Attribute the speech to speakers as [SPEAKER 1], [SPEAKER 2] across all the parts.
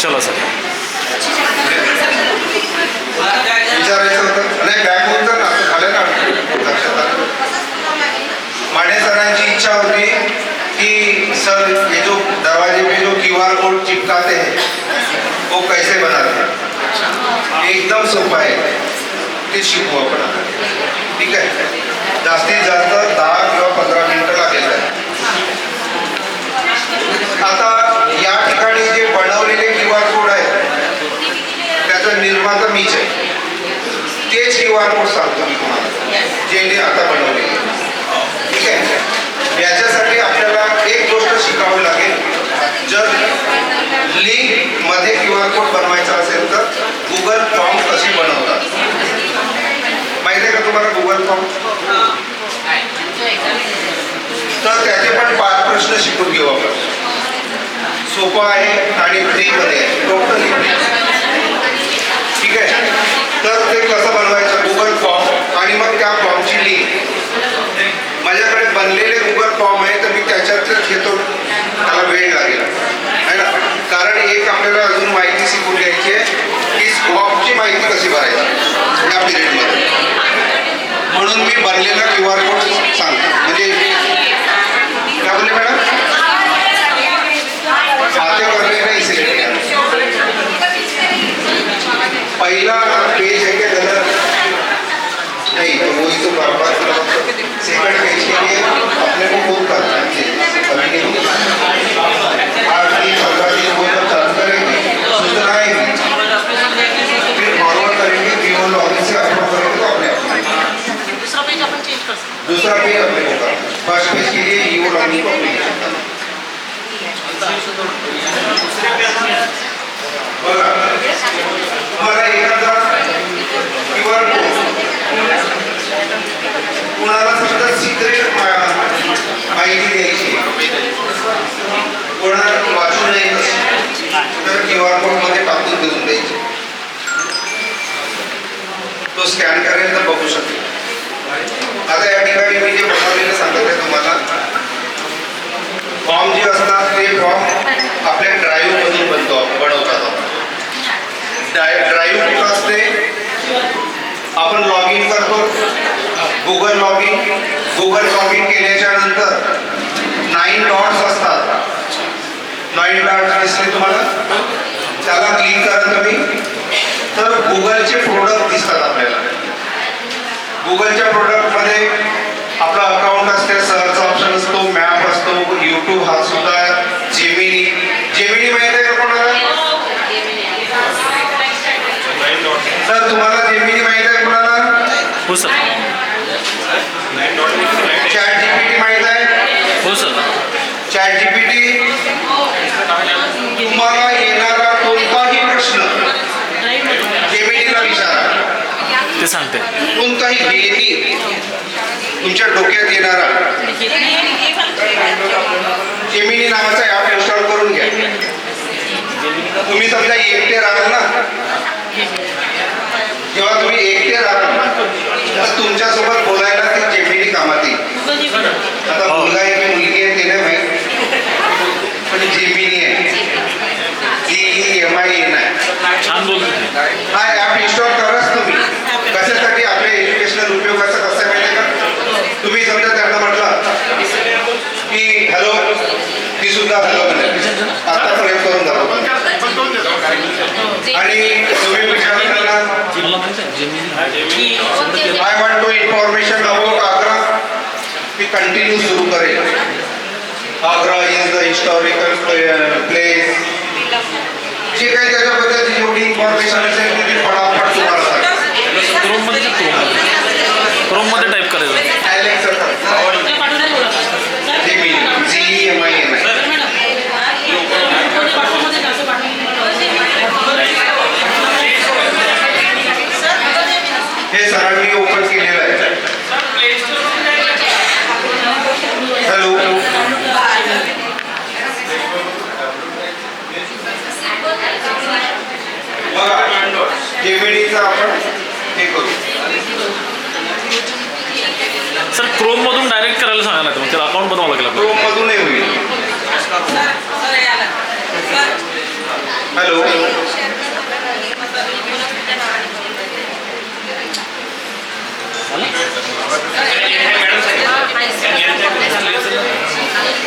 [SPEAKER 1] चला सर.
[SPEAKER 2] विचारायचं नाही तर झालं ना माने सरांची इच्छा होती कि सर ये जो दरवाजे पे जो क्यू आर कोड चिपकाते हैं वो कैसे बनाते हैं? एकदम सोपं आहे ते शिकू आपण आता. ठीक आहे? जास्तीत जास्त दहा किंवा पंधरा मिनिटं लागेल त्याला. आता या ठिकाणी जे बनवलेले क्यू आर कोड आहेत त्याचा निर्माता मीच आहे तेच क्यू आर कोड सांगतो मी तुम्हाला जे आता बनवले ठीक आहे? याच्यासाठी आपल्याला एक गोष्ट शिकावी लागेल. जर लिंकमध्ये क्यू आर कोड बनवायचा असेल तर गुगल फॉर्म कशी बनवतात? माहिती आहे का तुम्हाला गुगल फॉर्म तर त्याचे पण पाच प्रश्न शिकून घेऊ आपण. सोपं आहे आणि फ्रीमध्ये आहे. टोटली फ्री ठीक आहे. तर ते कसं बनवायचं गुगल फॉर्म आणि मग त्या फॉर्मची लिंक माझ्याकडे बनलेले गुगल फॉर्म आहे तर मी त्याच्यातच घेतो त्याला वेळ लागेल है ना कारण एक आपल्याला अजून माहिती शिकून घ्यायची आहे की स्कॉपची माहिती कशी भरायची या पिरियडमध्ये म्हणून मी बनलेला क्यू आर कोड सांगतो म्हणजे काय बोलले मॅडम खाते करणे नाही सिलेक्ट किया पहला पेज है क्या गलत नहीं तो वही तो बार बार सेकंड पेज के लिए अपने को खुद करना है अभी नहीं आठ दिन पंद्रह दिन वो जब चालू करेंगे सुधराएंगे फिर फॉरवर्ड करेंगे जीवन लॉगिन से अपलोड करेंगे तो अपने आप
[SPEAKER 3] दूसरा पेज अपन चेंज कर सकते
[SPEAKER 2] दूसरा पेज अपने को करना फर्स्ट पेज के लिए ईओ लॉगिन को अप्लीकेशन करना बघा तुम्हाला एखादा किंवा कुणाला समजा सिक्रेट माहिती द्यायची कोणाला वाचू नये अशी, तर क्यू आर कोडमध्ये टाकून देऊन द्यायची तो स्कॅन करेल तर बघू शकेल आता या ठिकाणी मी जे बनवलेलं सांगत तुम्हाला फॉर्म जे असतात ते फॉर्म आपल्या ड्राईव्ह मधून बनतो बनवतात आपण. ड्राईव्ह कुठं असते? आपण लॉग इन करतो. Google log in Google log in केल्याच्यानंतर नाईन डॉट्स असतात. नाईन डॉट्स दिसले तुम्हाला? त्याला क्लिक करा तुम्ही. तर गुगलचे प्रोडक्ट दिसतात आपल्याला. गुगलच्या प्रोडक्टमध्ये आपला अकाउंट असते सर्च ऑप्शन असतो मॅप असतो यूट्यूब हा सुद्धा जेमिनी जेमिनी माहिती आहे का कोणाला? सर तुम्हाला जेमिनी माहिती आहे कोणाला?
[SPEAKER 1] हो सर.
[SPEAKER 2] चॅट जीपीटी माहीत आहे?
[SPEAKER 1] हो सर.
[SPEAKER 2] चॅट जीपीटी तुम्हाला येणारा कोणताही प्रश्न जेमिनीला विचारा.
[SPEAKER 1] ते सांगते.
[SPEAKER 2] कोणताही नेहमी तुमच्या डोक्यात येणारा जेमिनी नावाचा ॲप इन्स्टॉल करून घ्या. तुम्ही समजा एकटे राहाल ना जेव्हा तुम्ही एकटे राहाल तर तुमच्यासोबत बोलायला ती जेमिनी कामात येईल. आता मुलगा आहे की मुलगी आहे ते नाही माहीत पण जेमिनी आहे. जी एम आय एन आहे
[SPEAKER 1] छान बोलतो
[SPEAKER 2] हा ॲप इन्स्टॉल कराच तुम्ही कशासाठी आपल्या एज्युकेशनल उपयोगाचं कसं आहे माहिती आहे का तुम्ही समजा त्यांना म्हटलं की हॅलो ती सुद्धा हॅलो म्हणे आता प्रयोग करून दाखव आणि तुम्ही विचारलं I want to information about Agra me continue सुरू करेल Agra is the historical place जे काही त्याच्याबद्दल जेवढी इन्फॉर्मेशन असेल ती फटाफट तुम्हाला
[SPEAKER 1] सर क्रोम क्रोममधून डायरेक्ट करायला सांगा ना मग त्याला अकाउंट बनवावं लागेल आपल्याला.
[SPEAKER 2] क्रोम मधूनही होईल. हॅलो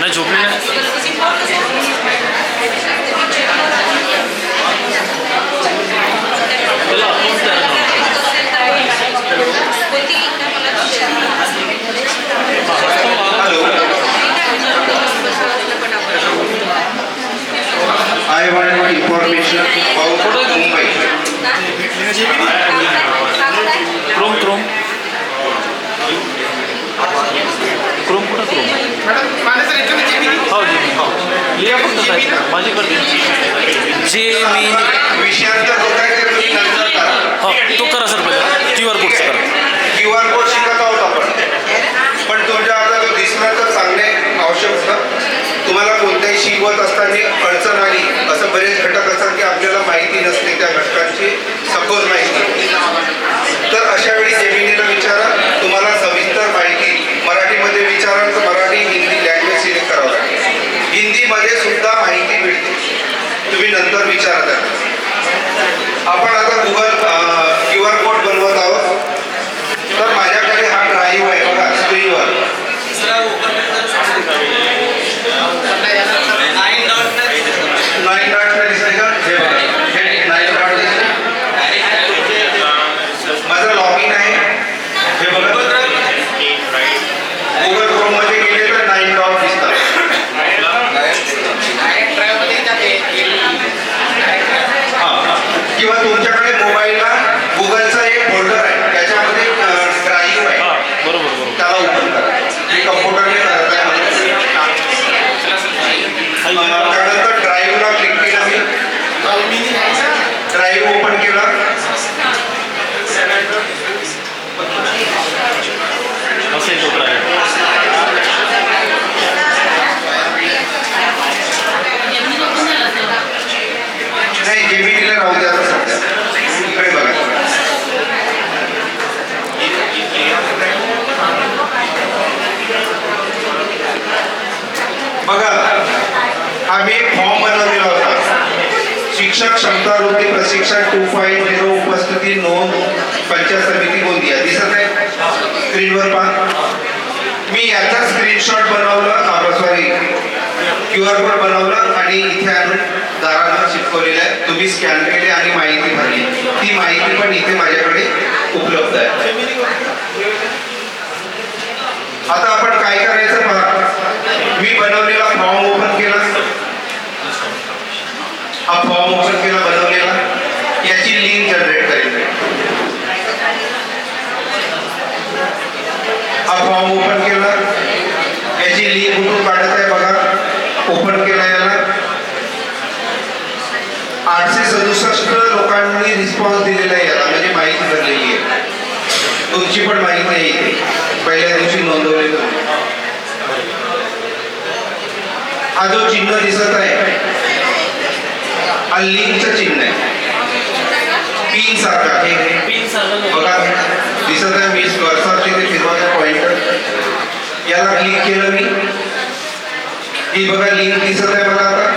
[SPEAKER 1] नाही झोपली नाही.
[SPEAKER 2] I want information about Mumbai
[SPEAKER 1] Chrome Chrome Chrome कुठं क्रोम हो जी हो. लिहा फक्त साहेब माझी करते जे मी
[SPEAKER 2] विषयांतर होत आहे ते तुम्ही नंतर करा
[SPEAKER 1] हो तो करा सर पहिला क्यू आर कोडचं करा
[SPEAKER 2] क्यू आर कोड शिकत आहोत आपण पण तुमच्या आता जो दिसला तर सांगणे आवश्यक होतं तुम्हाला कोणत्याही शिकवत असताना अडचण आली. असं बरेच घटक असतात की आपल्याला माहिती नसते त्या घटकांची सखोल माहिती. तर अशा वेळी जेमिनीला विचारा तुम्हाला सविस्तर माहिती. मराठीमध्ये विचारा तर मराठी हिंदी लँग्वेज सिलेक्ट करावं लागेल. हिंदीमध्ये सुद्धा माहिती मिळते. तुम्ही नंतर विचारता आपण आता गुगल क्यू आर कोड बनवत आहोत तर माझ्याकडे हा ड्राईव्ह आहे बघा स्क्रीनवर नाईन डॉट दिसते का हे बघा हे नाईन डॉट दिसते माझं लॉग इन आहे हे बघा गुगल क्रोममध्ये गेले तर नाईन डॉट दिसतात हा. किंवा तुमच्याकडे मोबाईलला गुगलचा एक फोल्डर आहे त्याच्यामध्ये ड्राईव्ह आहे
[SPEAKER 1] हां बरोबर बरोबर
[SPEAKER 2] त्याला ओपन करा मी कम्प्युटरने करत आहे अं, त्यानंतर ड्राईव्हला क्लिक केलं मी ड्राईव्ह ओपन केला
[SPEAKER 1] असं एक होतं आहे
[SPEAKER 2] नाही जेमिनीला राहू द्या आता सध्या इकडे बघा बघा आम्ही एक फॉर्म बनवलेला होता शिक्षक क्षमता वृद्धी टू फाईव्ह झिरो उपस्थिती नोंद पंचायत समिती गोंदिया. दिसत आहे? स्क्रीनवर पहा. मी याचा स्क्रीनशॉट बनवलं सॉरी क्यू आर कोड बनवलं आणि इथे आणून दारांना शिकवलेलं आहे. तुम्ही स्कॅन केले आणि माहिती भरली. ती माहिती पण इथे माझ्याकडे उपलब्ध आहे. आता आपण काय करायचं पहा? मी बनवलेला फॉर्म ओपन केला. हा फॉर्म ओपन केला बनवला. लीड जनरेट करेल हा फॉर्म ओपन केला। याची लिंक कुठून काढत आहे बघा ओपन केला याला आठशे सदुसष्ट लोकांनी रिस्पॉन्स दिलेला आहे याला म्हणजे माहिती भरलेली आहे तुमची पण माहिती आहे इथे पहिल्या दिवशी नोंदवली हा जो चिन्ह दिसत आहे। हा लिंकचं चिन्ह आहे। हे।
[SPEAKER 1] पिन सांगा
[SPEAKER 2] बघा दिसत आहे मी वरचा तिथे फिरवायचा पॉइंटर याला क्लिक केलं मी ही। बघा लिंक दिसत आहे मला आता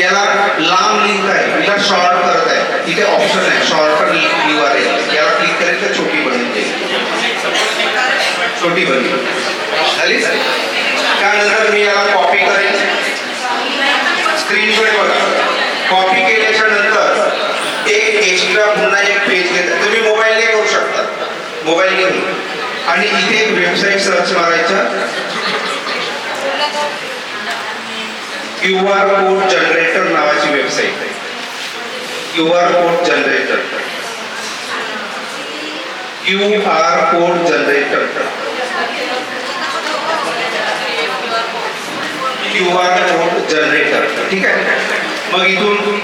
[SPEAKER 2] याला लांब लिंक आहे हिला शॉर्ट करत आहे इथे ऑप्शन आहे शॉर्ट लिंक एल याला क्लिक करेल तर छोटी बनून जाईल छोटी बनली झाली त्यानंतर मी याला कॉपी करेन स्क्रीनवर बघा कॉपी केल्याच्या नंतर एक एक्स्ट्रा पुन्हा एक पेज घेतात. तुम्ही मोबाईलने करू शकता. मोबाईल घेऊन. आणि इथे एक वेबसाईट सर्च मारायचं. क्यू आर कोड जनरेटर नावाची वेबसाईट आहे. Q R code generator. Q R code generator. Q R code generator. ठीक आहे? मग इथून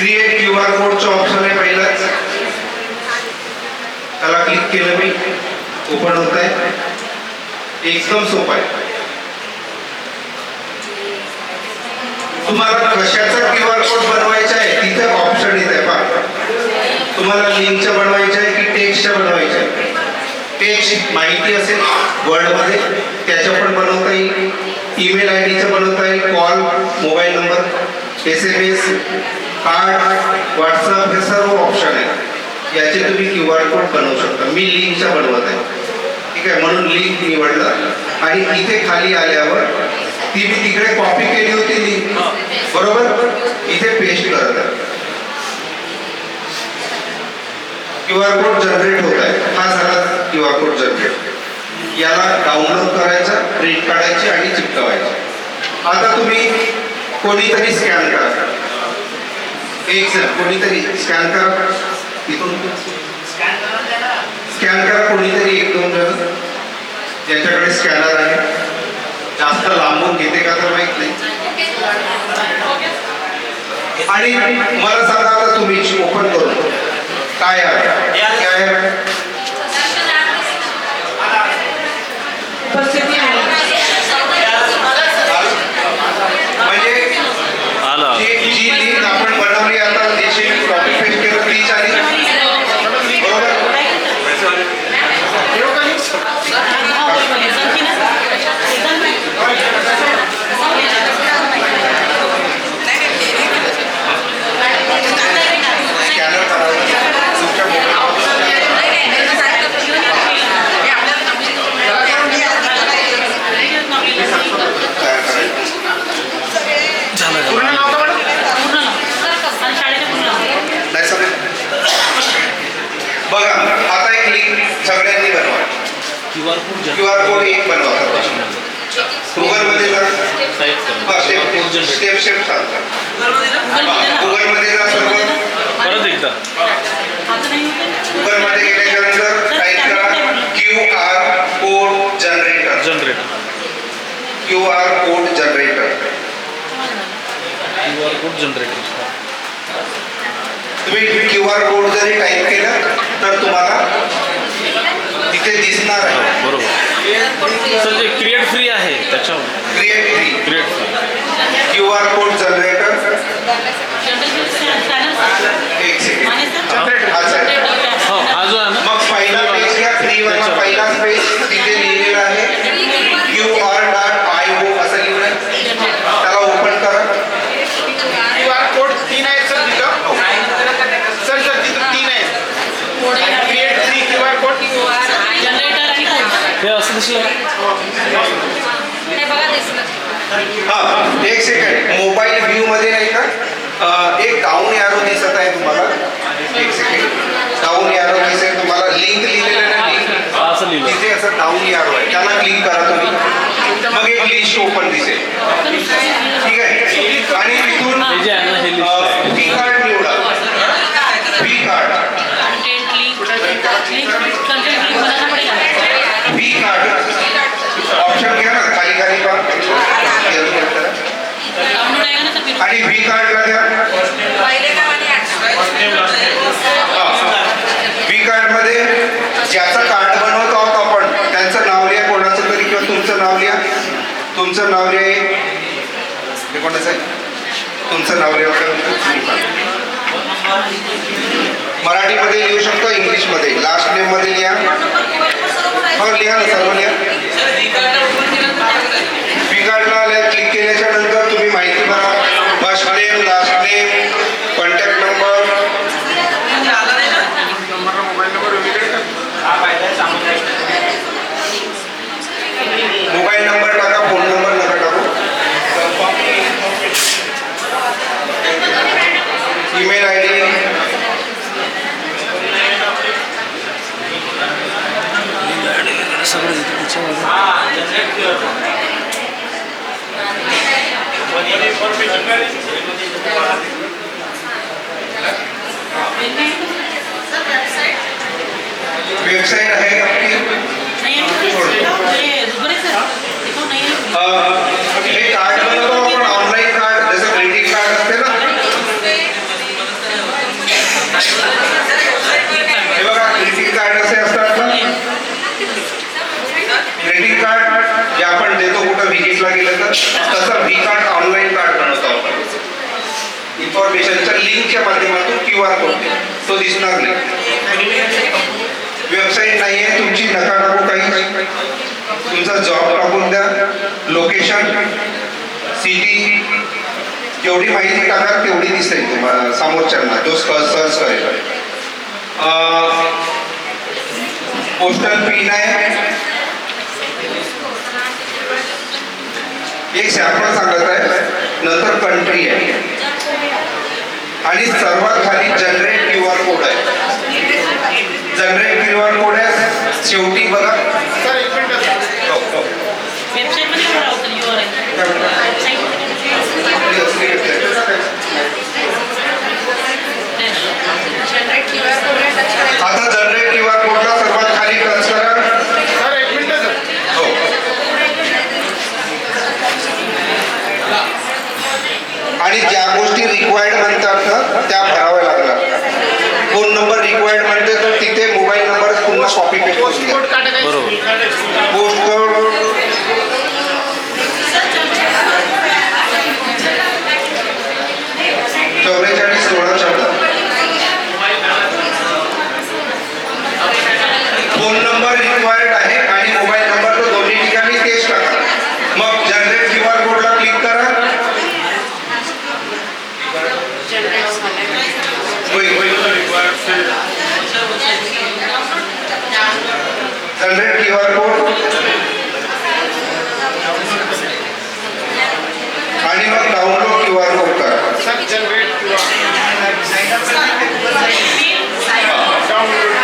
[SPEAKER 2] क्रिएट क्यू आर कोडचं ऑप्शन आहे पहिलाच. त्याला क्लिक केलं मी. ओपन होत आहे. एकदम सोपं आहे. तुम्हाला कशाचा क्यू आर कोड बनवायचा आहे? तिथे ऑप्शन येत आहे पहा. तुम्हाला लिंकचं बनवायचं आहे की टेक्स्टचं बनवायचं आहे? टेक्स्ट माहिती असेल. वर्डमध्ये त्याच्या पण बनवता येईल. ईमेल आय डीचं बनवता येईल. Call mobile number S M S card WhatsApp हे सर्व ऑप्शन आहेत. याचे तुम्ही क्यू आर कोड बनवू शकता. मी लिंकच्या बनवत आहे. ठीक आहे? म्हणून लिंक निवडलं. आणि इथे खाली आल्यावर ती मी तिकडे कॉपी केली होती लिंक बरोबर? इथे पेस्ट करत आहे. क्यू आर कोड जनरेट होत आहे. हा झाला क्यू आर कोड जनरेट याला डाउनलोड करायचा प्रिंट काढायची आणि चिपकवायची. आता तुम्ही कोणीतरी स्कॅन करा. एक सर कोणीतरी स्कॅन करा. इथून. स्कॅन करा कोणीतरी एक दोन जण. ज्यांच्याकडे स्कॅनर आहे. जास्त लांबून घेते का तर माहीत नाही. आणि मला सांगा आता तुम्ही ओपन करून. काय काय आहे?
[SPEAKER 1] क्यू आर कोड
[SPEAKER 2] एक बनवा गुगलमध्ये जा स्टेप स्टेप स्टेप सांगतात गुगलमध्ये जा सर्व
[SPEAKER 1] परत एकदा
[SPEAKER 2] गुगलमध्ये गेल्याच्यानंतर टाईप करा। Q R code generator
[SPEAKER 1] generate
[SPEAKER 2] Q R code generator
[SPEAKER 1] Q R code generator
[SPEAKER 2] तुम्ही क्यू आर कोड जरी टाईप केला तर तुम्हाला तिथे दिसणार आहे.
[SPEAKER 1] बरोबर. सर जे क्रिएट फ्री आहे त्याच्यावर.
[SPEAKER 2] Create free
[SPEAKER 1] create free
[SPEAKER 2] Q R code generator. एक सेकंड हा सर
[SPEAKER 1] हो हा जो आहे ना
[SPEAKER 2] मग पहिला पेज फ्री वाला. पहिलाच पेज तिथे लिहिलेलं आहे. Q R dot I O असं लिहिलं आहे त्याला ओपन करा
[SPEAKER 4] क्यू आर कोड तीन आहेत सर तिथं सर सर तिथं तीन आहेत create three Q R code
[SPEAKER 1] हे असं दिसलं
[SPEAKER 2] हा एक सेकंड मोबाईल व्ह्यू मध्ये नाही का? एक डाऊन यारो दिसत आहे तुम्हाला. एक सेकंड डाऊन यारो दिसेल तुम्हाला. लिंक लिहिलेलं ना लिंक तिथे असं डाऊन यारो आहे. त्याला क्लिक करा तुम्ही. मग एक लिस्ट ओपन दिसेल. ठीक आहे? आणि तिथून
[SPEAKER 1] हे जे आहे ना हे लिस्ट आहे
[SPEAKER 2] व्ही कार्ड निवडा V card V card option घ्या ना खाली खाली पहा आणि व्ही कार्डला द्या व्ही कार्डमध्ये ज्याचं कार्ड बनवत आहोत आपण त्यांचं नाव लिहा कोणाचं तरी किंवा तुमचं नाव लिहा तुमचं नाव लिहा हे. हे कोणाचं आहे तुमचं नाव लिहा मराठीमध्ये लिहू शकतो इंग्लिशमध्ये. लास्ट नेममध्ये मध्ये लिहा हो लिहा ना सर्व लिहा व्ही कार्डला क्लिक केल्याच्यानंतर तुम्ही माहिती भरा first name last name contact number
[SPEAKER 4] mobile number वेगळे
[SPEAKER 2] मोबाईल नंबर टाका फोन नंबर नका टाकू ईमेल आय डी
[SPEAKER 1] सगळं इथे त्याच्यामध्ये
[SPEAKER 2] वेबसाईट आहे आपली. हे कार्ड बनवतो आपण ऑनलाईन कार्ड जसं ग्रीटिंग कार्ड असते ना. हे बघा कार्ड असे असतात ना. कार्ड कुठं गेलं तर तसं व्ही कार्ड ऑनलाईन कार्ड बनवता आपण इन्फॉर्मेशनच्या लिंकच्या माध्यमातून क्यू आर कोड तो. दिसणार नाही. वेबसाईट नाही आहे तुमची नका टाकू काही. तुमचा जॉब टाकून द्या. लोकेशन सिटी जेवढी माहिती टाकाल तेवढी दिसेल तुम्हाला समोरच्यांना जो सर्च करेल. पोस्टल पिन आहे एक सॅम्पल सांगत आहे नंतर कंट्री आहे आणि सर्वात खाली जनरेट क्यू आर कोड आहे जनरेट क्यू आर कोड आहे शेवटी बघा. आता जनरेट क्यू आर कोडला सर्वात खाली टच करा
[SPEAKER 4] सर एक मिनिट सर
[SPEAKER 2] हो आणि ज्या गोष्टी रिक्वायर्ड म्हणतात ना त्या भराव्या लागणार फोन नंबर रिक्वायर्ड म्हणते तर तिथे मोबाईल नंबर पुन्हा कॉपी पेस्ट
[SPEAKER 1] बरोबर.
[SPEAKER 2] पोस्ट कोड चौवेचाळीस सोळा चौदा फोन नंबर रिक्वायर्ड आहे आणि मोबाईल नंबर तो दोन्ही ठिकाणी तेच टाका मग जनरेट क्यू आर कोडला क्लिक करा होईल होईल जनरेट क्यू आर कोड आणि मग डाउनलोड क्यू आर कोड करा।
[SPEAKER 4] सर जनरेट किंवा डाउनलोड